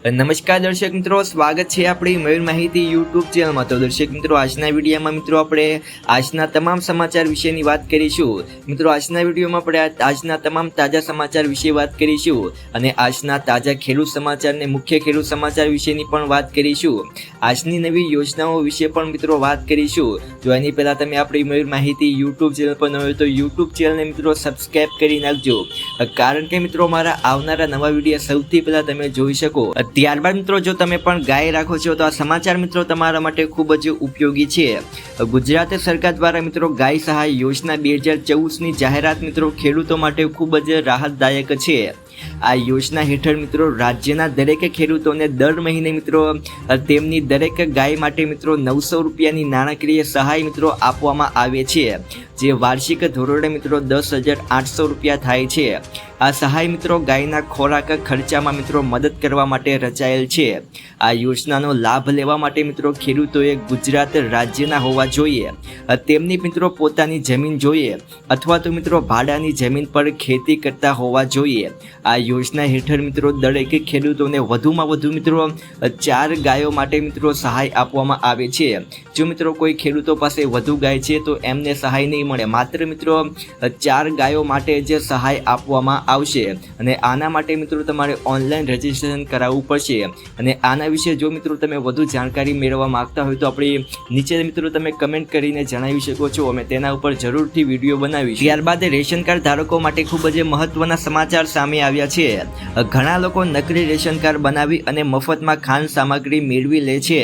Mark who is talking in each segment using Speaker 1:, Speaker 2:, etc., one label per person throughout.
Speaker 1: નમસ્કાર દર્શક મિત્રો, સ્વાગત છે આપણી મયુર માહિતી યુટ્યુબ ચેનલમાં તો દર્શક મિત્રો, આજના વિડીયોમાં મિત્રો આપણે આજના તમામ સમાચાર વિશેની વાત કરીશું. મિત્રો, આજના વિડીયોમાં આપણે આજના તમામ તાજા સમાચાર વિશે વાત કરીશું અને આજના તાજા ખેડૂત સમાચાર ને મુખ્ય ખેડૂત સમાચાર વિશેની પણ વાત કરીશું. આજની નવી યોજનાઓ વિશે પણ મિત્રો વાત કરીશું. જો એની પહેલાં તમે આપણી મયુર માહિતી યુટ્યુબ ચેનલ પર ન હોય તો યુટ્યુબ ચેનલને મિત્રો સબસ્ક્રાઈબ કરી નાખજો. કારણ કે મિત્રો, મારા આવનારા નવા વીડિયો સૌથી પહેલાં તમે જોઈ શકો. ત્યારબાદ મિત્રો, જો તમે પણ ગાય રાખો છો, તો આ સમાચાર મિત્રો તમારા માટે ખૂબ જ ઉપયોગી છે. ગુજરાત સરકાર દ્વારા મિત્રો ગાય સહાય યોજના બે હજાર ચૌદની જાહેરાત મિત્રો ખેડૂતો માટે ખૂબ જ રાહતદાયક છે. આ યોજના હેઠળ મિત્રો રાજ્યના દરેક ખેડૂતોને દર મહિને મિત્રો તેમની દરેક ગાય માટે મિત્રો નવસો રૂપિયાની નાણાકીય સહાય મિત્રો આપવામાં આવે છે. જે વાર્ષિક ધોરણે મિત્રો દસ હજાર આઠસો રૂપિયા થાય છે. આ સહાય મિત્રો ગાયના ખોરાક ખર્ચામાં મિત્રો મદદ કરવા માટે રચાયેલ છે. આ યોજનાનો લાભ લેવા માટે મિત્રો ખેડૂતોએ ગુજરાત રાજ્યના હોવા જોઈએ. તેમની મિત્રો પોતાની જમીન જોઈએ અથવા તો મિત્રો ભાડાની જમીન પર ખેતી કરતા હોવા જોઈએ. આ યોજના હેઠળ મિત્રો દરેક ખેડૂતોને વધુમાં વધુ મિત્રો ચાર ગાયો માટે મિત્રો સહાય આપવામાં આવે છે. જો મિત્રો કોઈ ખેડૂતો પાસે વધુ ગાય છે તો એમને સહાય નહીં મળે. માત્ર મિત્રો ચાર ગાયો માટે જ સહાય આપવામાં આવશે અને આના માટે મિત્રો તમારે ઓનલાઈન રજીસ્ટ્રેશન કરાવવું પડશે. અને આના વિશે જો મિત્રો તમે વધુ જાણકારી મેળવવા માંગતા હોય તો આપણી નીચે મિત્રો તમે કમેન્ટ કરીને જણાવી શકો છો. અમે તેના ઉપર જરૂરથી વીડિયો બનાવીશું. ત્યારબાદ રેશન કાર્ડ ધારકો માટે ખૂબ જ મહત્વના સમાચાર સામે આવ્યા છે. ઘણા લોકો નકલી રેશન કાર્ડ બનાવી અને મફતમાં ખાન સામગ્રી મેળવી લે છે.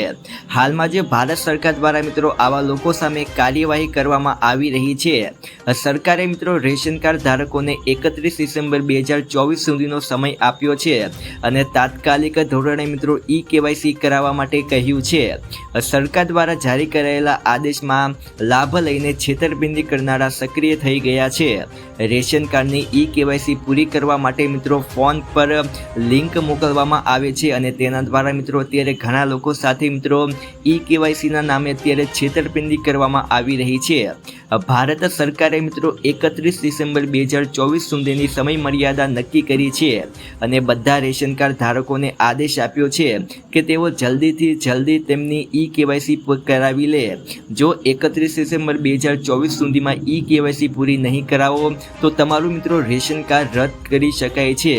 Speaker 1: હાલમાં જે ભારત સરકાર દ્વારા મિત્રો આવા લોકો સામે કાર્યવાહી કરવામાં આવી રહી છે. સરકારે મિત્રો રેશન કાર્ડ ધારકોને એકત્રીસ ડિસેમ્બર બે હજાર ચોવીસ સુધીનો સમય આપ્યો છે અને તાત્કાલિક ધોરણે મિત્રો ઈ કેવાયસી કરાવવા માટે કહ્યું છે. સરકાર દ્વારા જારી કરાયેલા આદેશમાં લાભ લઈને છેતરપિંડી કરનારા સક્રિય થઈ ગયા છે. રેશન કાર્ડની ઈ કેવાયસી પૂરી કરવા માટે મિત્રો, ફોન પર લિંક મોકલવામાં આવે છે અને તેના દ્વારા મિત્રો અત્યારે ઘણા લોકો સાથે મિત્રો ઈ કેવાયસીના નામે અત્યારે છેતરપિંડી કરવામાં આવી રહી છે. ભારત સરકારે મિત્રો એકત્રીસ ડિસેમ્બર બે હજાર ચોવીસ સુધીની સમય મર્યાદા નક્કી કરી છે અને બધા રેશન કાર્ડ ધારકોને આદેશ આપ્યો છે કે તેઓ જલ્દીથી જલ્દી તેમની ઈ કેવાયસી કરાવી લે. જો એકત્રીસ ડિસેમ્બર બે હજાર ચોવીસ સુધીમાં ઈ કેવાયસી પૂરી નહીં કરાવો, તો તમારું મિત્રો રેશન કાર્ડ રદ કરી શકાય છે.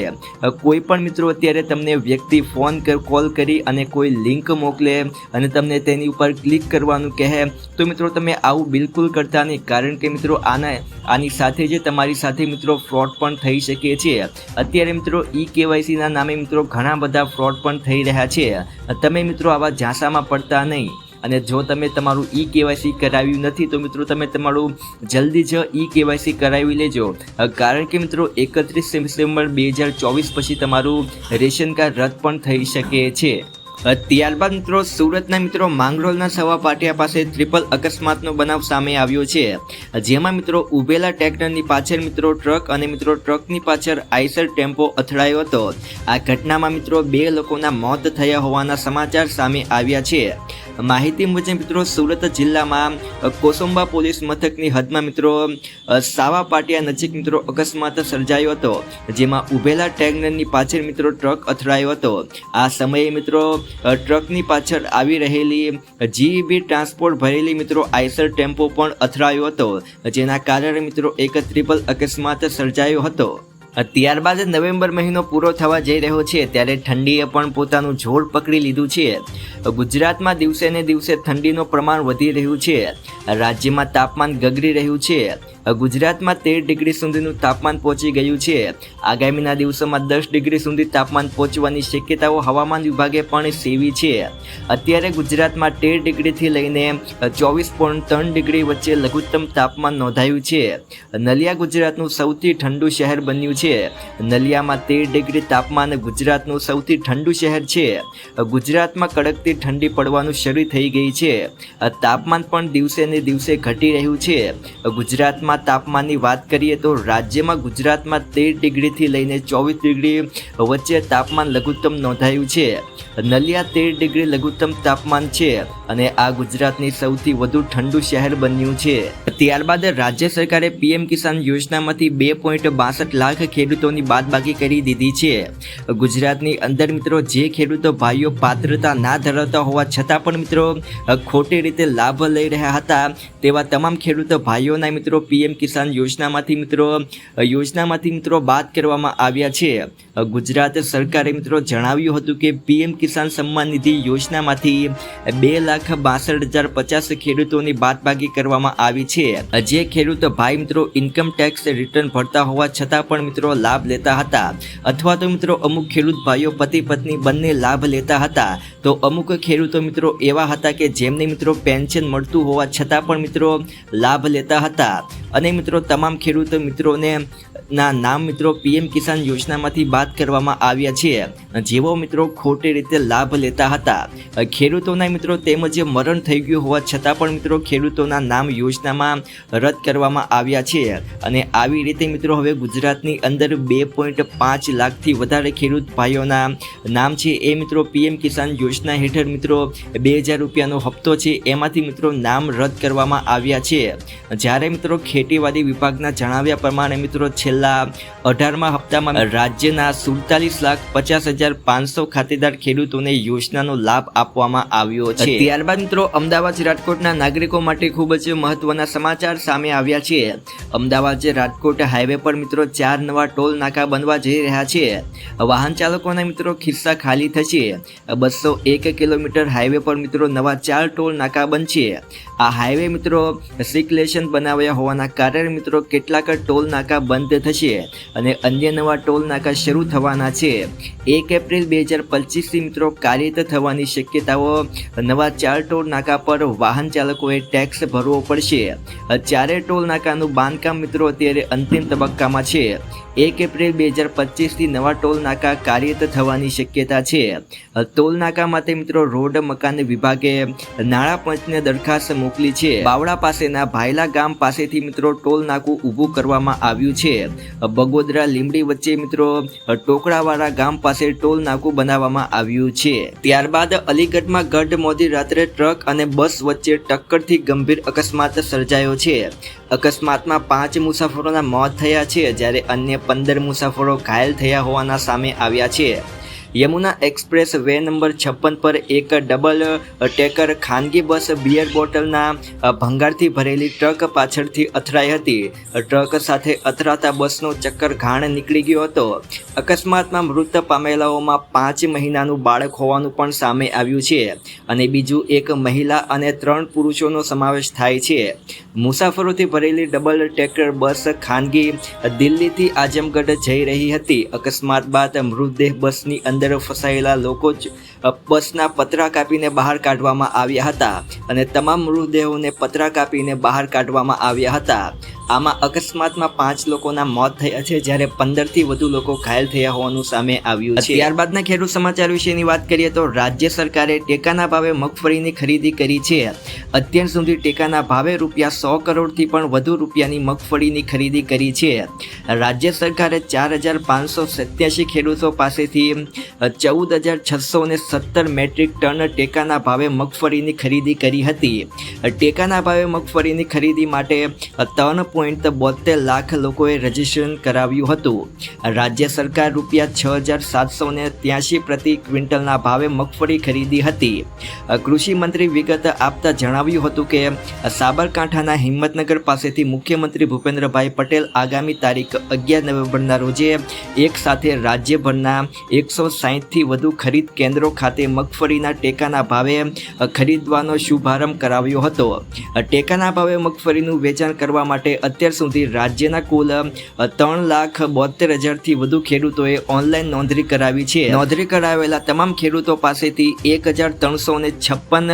Speaker 1: કોઈ પણ મિત્રો અત્યારે તમને વ્યક્તિ ફોન કોલ કરી અને કોઈ લિંક મોકલે અને તમને તેની ઉપર ક્લિક કરવાનું કહે, તો મિત્રો તમે આવું બિલકુલ કરતા નહીં. કારણ કે મિત્રો આના, આની સાથે જે તમારી સાથે મિત્રો ફ્રોડ પણ થઈ શકે છે. અત્યારે મિત્રો ઈ કેવાયસીના નામે મિત્રો ઘણા બધા ફ્રોડ પણ થઈ રહ્યા છે. તમે મિત્રો આવા ઝાંસામાં પડતા નહીં. અને જો તમે તમારું ઈ કેવાયસી કરાવ્યું નથી, તો મિત્રો તમે તમારું જલ્દી જ ઈ કેવાયસી કરાવી લેજો. કારણ કે મિત્રો એકત્રીસ ડિસેમ્બર બે હજાર ચોવીસ પછી તમારું રેશન કાર્ડ રદ પણ થઈ શકે છે. ત્યારબાદ મિત્રો સુરતના મિત્રો માંગરોળના સવા પાટિયા પાસે ટ્રિપલ અકસ્માતનો બનાવ સામે આવ્યો છે. જેમાં મિત્રો ઉભેલા ટ્રેક્ટરની પાછળ મિત્રો ટ્રક અને મિત્રો ટ્રકની પાછળ આઈસર ટેમ્પો અથડાયો હતો. આ ઘટનામાં મિત્રો બે લોકોના મોત થયા હોવાના સમાચાર સામે આવ્યા છે. માહિતી મુજબ મિત્રો સુરત જિલ્લામાં કોસંબા પોલીસ મથકની હદમાં મિત્રો સાવા પાટિયા નજીક મિત્રો અકસ્માત સર્જાયો હતો, જેમાં ઉભેલા ટેગ્નરની પાછળ મિત્રો ટ્રક અથડાયો હતો. આ સમયે મિત્રો ટ્રકની પાછળ આવી રહેલી જીઈબી ટ્રાન્સપોર્ટ ભરેલી મિત્રો આઈસર ટેમ્પો પણ અથડાયો હતો, જેના કારણે મિત્રો એક ટ્રિપલ અકસ્માત સર્જાયો હતો. ત્યારબાદ નવેમ્બર મહિનો પૂરો થવા જઈ રહ્યો છે, ત્યારે ઠંડીએ પણ પોતાનું જોર પકડી લીધું છે. ગુજરાતમાં દિવસે ને દિવસે ઠંડીનું પ્રમાણ વધી રહ્યું છે. રાજ્યમાં તાપમાન ગગડી રહ્યું છે. ગુજરાતમાં તેર ડિગ્રી સુધીનું તાપમાન પહોંચી ગયું છે. આગામીના દિવસોમાં દસ ડિગ્રી સુધી તાપમાન પહોંચવાની શક્યતાઓ હવામાન વિભાગે પણ સેવી છે. અત્યારે ગુજરાતમાં તેર ડિગ્રીથી લઈને ચોવીસ પોઈન્ટ ત્રણ ડિગ્રી વચ્ચે લઘુત્તમ તાપમાન નોંધાયું છે. નલિયા ગુજરાતનું સૌથી ઠંડુ શહેર બન્યું છે. નલિયામાં તેર ડિગ્રી તાપમાન ગુજરાતનું સૌથી ઠંડુ શહેર છે. ગુજરાતમાં કડકતી ઠંડી પડવાનું શરૂ થઈ ગઈ છે. તાપમાન પણ દિવસે ને દિવસે ઘટી રહ્યું છે. ગુજરાતમાં તાપમાનની વાત કરીએ તો રાજ્યમાં ગુજરાતમાં તેર ડિગ્રીથી લઈને ચોવીસ ડિગ્રી વચ્ચે તાપમાન લઘુત્તમ નોંધાયું છે. નલિયા તેર ડિગ્રી લઘુત્તમ તાપમાન છે અને આ ગુજરાતની સૌથી વધુ ઠંડુ શહેર બન્યું છે. ત્યારબાદ રાજ્ય સરકારે પીએમ કિસાન યોજનામાંથી બે પોઈન્ટ બાસઠ લાખ ખેડૂતોની બાદબાકી કરી દીધી છે. ગુજરાતની અંદર મિત્રો, જે ખેડૂતો ભાઈઓ પાત્રતા ના ધરાવતા હોવા છતાં પણ મિત્રો, ખોટી રીતે લાભ લઈ રહ્યા હતા તેવા તમામ ખેડૂતો ભાઈઓના મિત્રો, પીએમ કિસાન યોજનામાંથી મિત્રો યોજનામાંથી મિત્રો બાદ કરવામાં આવ્યા છે. ગુજરાત સરકારે મિત્રો જણાવ્યું હતું કે પીએમ કિસાન સન્માન નિધિ યોજનામાંથી બે લાખ બાસઠ હજાર પચાસ ખેડૂતોની બાદબાકી કરવામાં આવી છે. જે ખેડૂતો ભાઈ મિત્રો ઇન્કમ ટેક્સ રિટર્ન ભરતા હોવા છતાં પણ મિત્રો લાભ લેતા હતા. અથવા તો મિત્રો અમુક ખેડૂત ભાઈઓ પતિ પત્ની બંને લાભ લેતા હતા. તો અમુક ખેડૂતો મિત્રો એવા હતા કે જેમને મિત્રો પેન્શન મળતું હોવા છતાં પણ મિત્રો લાભ લેતા હતા. અને મિત્રો તમામ ખેડૂતો મિત્રોને ના નામ મિત્રો, પીએમ કિસાન યોજનામાંથી બાદ કરવામાં આવ્યા છે. જેવો મિત્રો ખોટી રીતે લાભ લેતા હતા. ખેડૂતોના મિત્રો તેમજ મરણ થઈ ગયું હોવા છતાં પણ મિત્રો ખેડૂતોના નામ યોજનામાં રદ કરવામાં આવ્યા છે. અને આવી રીતે મિત્રો હવે ગુજરાતની અંદર બે પોઈન્ટ પાંચ લાખથી વધારે ખેડૂત ભાઈઓના નામ છે. એ મિત્રો પીએમ કિસાન યોજના હેઠળ મિત્રો બે હજાર રૂપિયાનો હપ્તો છે. એમાંથી મિત્રો નામ રદ કરવામાં આવ્યા છે. જ્યારે મિત્રો ખેતીવાડી વિભાગના જણાવ્યા પ્રમાણે મિત્રો છેલ્લા અઢારમા હપ્તામાં રાજ્યના સુડતાલીસ લાખ પચાસ હજાર પાંચસો ખાતેદાર ખેડૂતોને યોજનાનો લાભ આપવામાં આવ્યો છે. ત્યારબાદ મિત્રો, અમદાવાદ રાજકોટના નાગરિકો માટે ખૂબ જ મહત્વના સમાચાર સામે આવ્યા છે. અમદાવાદ રાજકોટ હાઈવે પર મિત્રો ચાર નવા ટોલ નાકા બનવા જઈ રહ્યા છે. વાહન ચાલકોના મિત્રો ખિસ્સા ખાલી થશે. બસો એક કિલોમીટર હાઈવે પર મિત્રો નવા ચાર ટોલ નાકા બનશે. આ હાઈવે મિત્રો સિક્લેશન બનાવ્યા હોવાના કારણે મિત્રો કેટલાક ટોલ નાકા બંધ થશે અને અન્ય નવા ટોલ નાકા શરૂ થવાના છે. એક એપ્રિલ બે હજાર પચીસથી મિત્રો કાર્યરત થવાની શક્યતાઓ, નવા ચાર ટોલ નાકા પર વાહન ચાલકોએ ટેક્સ ભરવો પડશે. ચારે ટોલ નાકાનું બાંધકામ મિત્રો અત્યારે અંતિમ તબક્કામાં છે. એક એપ્રિલ બે હજાર પચીસથી નવા ટોલ કાર્યરત થવાની શક્યતા છે. ટોલ માટે મિત્રો રોડ, મકાન વિભાગે નાણાં પંચને દરખાસ્ત મોકલી છે. બાવળા પાસેના ભાયલા ગામ પાસેથી મિત્રો ટોલ નાકું ઊભું કરવામાં આવ્યું છે. બગોદરા લીમડી વચ્ચે મિત્રો ટોકડાવાળા ગામ પાસે ટોલ નાકું બનાવવામાં આવ્યું છે. ત્યારબાદ અલીગઢમાં ગઢ મોદી રાત્રે ટ્રક અને બસ વચ્ચે ટક્કરથી ગંભીર અકસ્માત સર્જાયો છે. અકસ્માતમાં પાંચ મુસાફરોના મોત થયા છે, જ્યારે અન્ય પંદર મુસાફરો ઘાયલ થયા હોવાના સામે આવ્યા છે. યમુના એક્સપ્રેસ વે નંબર છપ્પન પર એક ડબલ ટેકર ખાનગી બસ બિયર બોટલના ભંગારથી ભરેલી ટ્રક પાછળથી અથડાઈ હતી. ટ્રક સાથે અથડાતા બસનો ચક્કર ઘાણ નીકળી ગયો હતો. અકસ્માતમાં મૃત પામેલાઓમાં પાંચ મહિનાનું બાળક હોવાનું પણ સામે આવ્યું છે અને બીજું એક મહિલા અને ત્રણ પુરુષોનો સમાવેશ થાય છે. મુસાફરોથી ભરેલી ડબલ ટેકર બસ ખાનગી દિલ્હીથી આજમગઢ જઈ રહી હતી. અકસ્માત બાદ મૃતદેહ બસની અંદર ફસાયેલા લોકો જ બસના પતરા કાપીને બહાર કાઢવામાં આવ્યા હતા અને તમામ મૃતદેહોને પતરા કાપીને બહાર કાઢવામાં આવ્યા હતા. આમાં અકસ્માતમાં પાંચ લોકોના મોત થયા છે, જ્યારે પંદરથી વધુ લોકો ઘાયલ થયા હોવાનું સામે આવ્યું છે. ત્યારબાદના ખેડૂત સમાચાર વિશેની વાત કરીએ તો રાજ્ય સરકારે ટેકાના ભાવે મગફળીની ખરીદી કરી છે. અત્યાર સુધી ટેકાના ભાવે રૂપિયા સો કરોડથી પણ વધુ રૂપિયાની મગફળીની ખરીદી કરી છે. રાજ્ય સરકારે ચાર હજાર પાંચસો સત્યાસી ખેડૂતો પાસેથી ચૌદ હજાર છસો ને સત્તર મેટ્રિક ટન ટેકાના ભાવે મગફળીની ખરીદી કરી હતી. ટેકાના ભાવે મગફળીની ખરીદી માટે ત્રણ પોઈન્ટ બોતેર લાખ લોકોએ રજીસ્ટ્રેશન કરાવ્યું હતું. રાજ્ય સરકાર રૂપિયા છ હજાર સાતસો ને ત્યાસી પ્રતિ ક્વિન્ટલના ભાવે મગફળી ખરીદી હતી. કૃષિ મંત્રી વિગત આપતા જણાવ્યું હતું કે, સાબરકાંઠાના હિંમતનગર પાસેથી મુખ્યમંત્રી ભૂપેન્દ્રભાઈ પટેલ આગામી તારીખ અગિયાર નવેમ્બરના રોજે એક સાથે રાજ્યભરના એકસો સાહીઠથી વધુ ખરીદ કેન્દ્રો ખાતે મગફળીના ટેકાના ભાવે ખરીદવાનો શુભારંભ કરાવ્યો હતો. ટેકાના ભાવે મગફળીનું વેચાણ કરવા માટે અત્યાર સુધી રાજ્યના કુલ ત્રણ લાખ બોતેર હજારથી વધુ ખેડૂતોએ ઓનલાઈન નોંધણી કરાવી છે. નોંધણી કરાવેલા તમામ ખેડૂતો પાસેથી એક હજાર ત્રણસો ને છપ્પન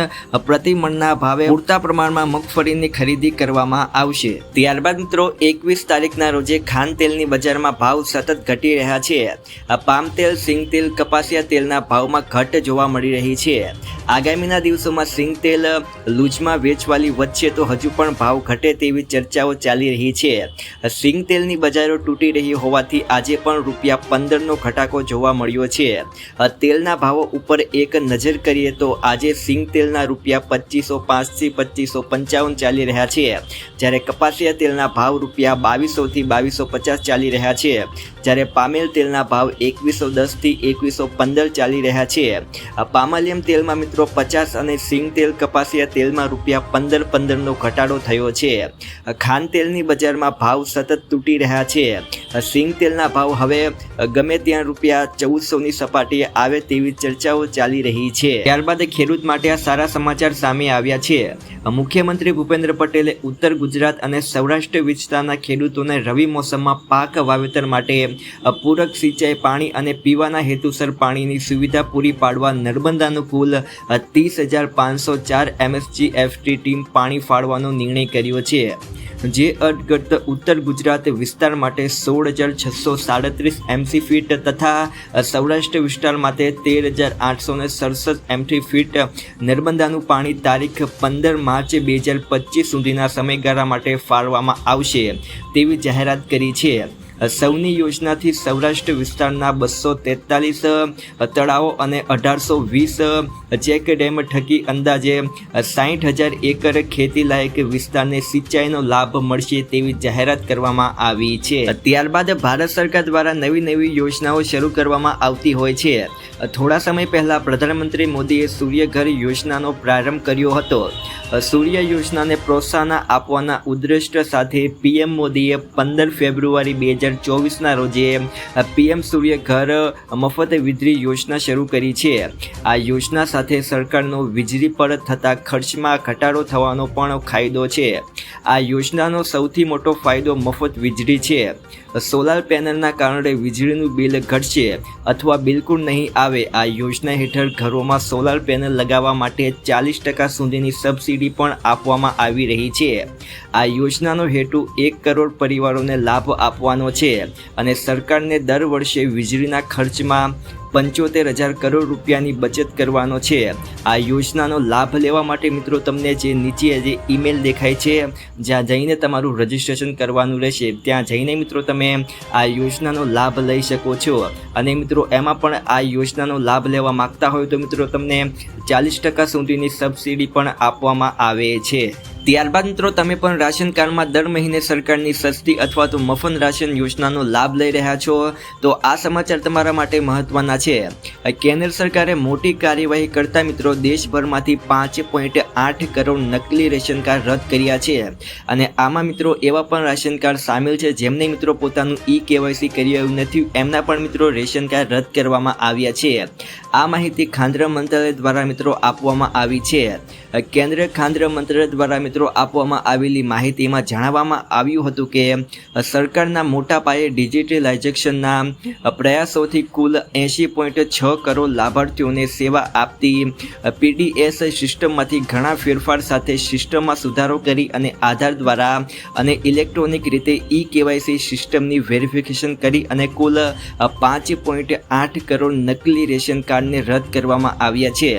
Speaker 1: પ્રતિમણના ભાવે પૂરતા પ્રમાણમાં મગફળીની ખરીદી કરવામાં આવશે. ત્યારબાદ મિત્રો, એકવીસ તારીખના રોજે ખાન તેલની બજારમાં ભાવ સતત ઘટી રહ્યા છે. પામ તેલ, સિંગ તેલ, કપાસિયા તેલના ભાવમાં ઘટ જોવા મળી રહી છે. આગામીના દિવસોમાં સિંગ તેલ લૂજમાં વેચવાલી વધશે તો હજુ પણ ભાવ ઘટે તેવી ચર્ચાઓ ચાલી રહી છે. સિંગ તેલની બજારો તૂટી રહી હોવાથી આજે પણ રૂપિયા પંદરનો ઘટાકો જોવા મળ્યો છે. તેલના ભાવો ઉપર એક નજર કરીએ તો આજે સિંગ તેલના રૂપિયા પચીસો પાંચથી પચીસો પંચાવન ચાલી રહ્યા છે. જ્યારે કપાસિયા તેલના ભાવ રૂપિયા બાવીસોથી બાવીસો પચાસ ચાલી રહ્યા છે. જ્યારે પામેલ તેલના ભાવ એકવીસો દસથી એકવીસો પંદર ચાલી રહ્યા છે. પામાલિયમ તેલમાં મિત્રો પચાસ અને સિંગ તેલ કપાસિયા તેલમાં રૂપિયા પંદર પંદરનો ઘટાડો થયો છે. ખાન તેલની બજારમાં ભાવ સતત તૂટી રહ્યા છે. સિંગ તેલના ભાવ હવે ગમે ત્યાં રૂપિયા ચૌદસોની સપાટીએ આવે તેવી ચર્ચાઓ ચાલી રહી છે. ત્યારબાદ ખેડૂત માટે આ સારા સમાચાર સામે આવ્યા છે. મુખ્યમંત્રી ભૂપેન્દ્ર પટેલે ઉત્તર ગુજરાત અને સૌરાષ્ટ્ર વિસ્તારના ખેડૂતોને રવિ મોસમમાં પાક વાવેતર માટે પૂરક સિંચાઈ પાણી અને પીવાના હેતુસર પાણીની સુવિધા પૂરી પાડવા નર્મદાનું કુલ ત્રીસ હજાર પાંચસો ચાર એમએસજી એફટી ટીમ પાણી ફાળવાનો નિર્ણય કર્યો છે. જે અટગટ ઉત્તર ગુજરાત વિસ્તાર માટે સોળ હજાર છસો સાડત્રીસ એમસી ફીટ તથા સૌરાષ્ટ્ર વિસ્તાર માટે તેર હજાર આઠસો ને સડસઠ એમસી ફીટ, નર્મદાનું પાણી તારીખ પંદર માર્ચ બે હજાર પચીસ સુધીના સમયગાળા માટે ફાળવામાં આવશે તેવી જાહેરાત કરી છે. સૌની યોજનાથી સૌરાષ્ટ્ર વિસ્તારના બસો તેતાલીસ તળાવો અને અઢારસો વીસ ચેક ડેમ ઠકી અંદાજે સાઠ હજાર એકર ખેતીલાયક વિસ્તારને સિંચાઈનો લાભ મળશે તેવી જાહેરાત કરવામાં આવી છે. ત્યારબાદ ભારત સરકાર દ્વારા નવી નવી યોજનાઓ શરૂ કરવામાં આવતી હોય છે. થોડા સમય પહેલા પ્રધાનમંત્રી મોદીએ સૂર્યઘર યોજનાનો પ્રારંભ કર્યો હતો. સૂર્ય યોજનાને પ્રોત્સાહન આપવાના ઉદ્દેશ્ય સાથે પીએમ મોદીએ પંદર ફેબ્રુઆરી બે હજાર ચોવીસના રોજે પીએમ સૂર્ય ઘર મફત વીજળી યોજના શરૂ કરી છે. આ યોજના સાથે સરકારનો વીજળી પર થતા ખર્ચમાં ઘટાડો થવાનો પણ ફાયદો છે. આ યોજનાનો સૌથી મોટો ફાયદો મફત વીજળી છે. સોલાર પેનલના કારણે વીજળીનું બિલ ઘટશે અથવા બિલકુલ નહીં આવે. આ યોજના હેઠળ ઘરોમાં સોલાર પેનલ લગાવવા માટે ચાલીસ ટકા સુધીની સબસિડી પણ આપવામાં આવી રહી છે. આ યોજનાનો હેતુ એક કરોડ પરિવારોને લાભ આપવાનો છે. અને સરકારને દર વર્ષે વીજળીના ખર્ચમાં પંચોતેર હજાર કરોડ રૂપિયાની બચત કરવાનો છે. આ યોજનાનો લાભ લેવા માટે મિત્રો તમને જે નીચે જે ઈમેલ દેખાય છે, જ્યાં જઈને તમારું રજિસ્ટ્રેશન કરવાનું રહેશે, ત્યાં જઈને મિત્રો તમે આ યોજનાનો લાભ લઈ શકો છો. અને મિત્રો એમાં પણ આ યોજનાનો લાભ લેવા માંગતા હોય તો મિત્રો તમને ચાલીસ ટકા સુધીની સબસિડી પણ આપવામાં આવે છે. ત્યારબાદ મિત્રો તમે પણ રાશન કાર્ડમાં દર મહિને સરકારની સસ્તી અથવા તો મફત રાશન યોજનાનો લાભ લઈ રહ્યા છો. તો આ સમાચાર તમારા માટે મહત્વના છે. કેન્દ્ર સરકારે મોટી કાર્યવાહી કરતા મિત્રો દેશભરમાંથી પાંચ પોઈન્ટ આઠ કરોડ નકલી રેશન કાર્ડ રદ કર્યા છે. અને આમાં મિત્રો એવા પણ રાશન કાર્ડ સામેલ છે જેમને મિત્રો પોતાનું ઈ કેવાયસી કર્યું નથી, એમના પણ મિત્રો રેશન કાર્ડ રદ કરવામાં આવ્યા છે. આ માહિતી ખાંદ્ર મંત્રાલય દ્વારા મિત્રો આપવામાં આવી છે. કેન્દ્ર ખાંદ્ર મંત્રાલય દ્વારા મિત્રો આપવામાં આવેલી માહિતીમાં જણાવવામાં આવ્યું હતું કે, સરકારના મોટા પાયે ડિજિટલાઇઝેશનના પ્રયાસોથી કુલ એંશી પોઈન્ટ છ કરોડ લાભાર્થીઓને સેવા આપતી પીડીએસ સિસ્ટમમાંથી ઘણા ફેરફાર સાથે સિસ્ટમમાં સુધારો કરી અને આધાર દ્વારા અને ઇલેક્ટ્રોનિક રીતે ઈ કેવાયસી સિસ્ટમની વેરિફિકેશન કરી અને કુલ પાંચ પોઈન્ટ આઠ કરોડ નકલી રેશન કાર્ડને રદ કરવામાં આવ્યા છે.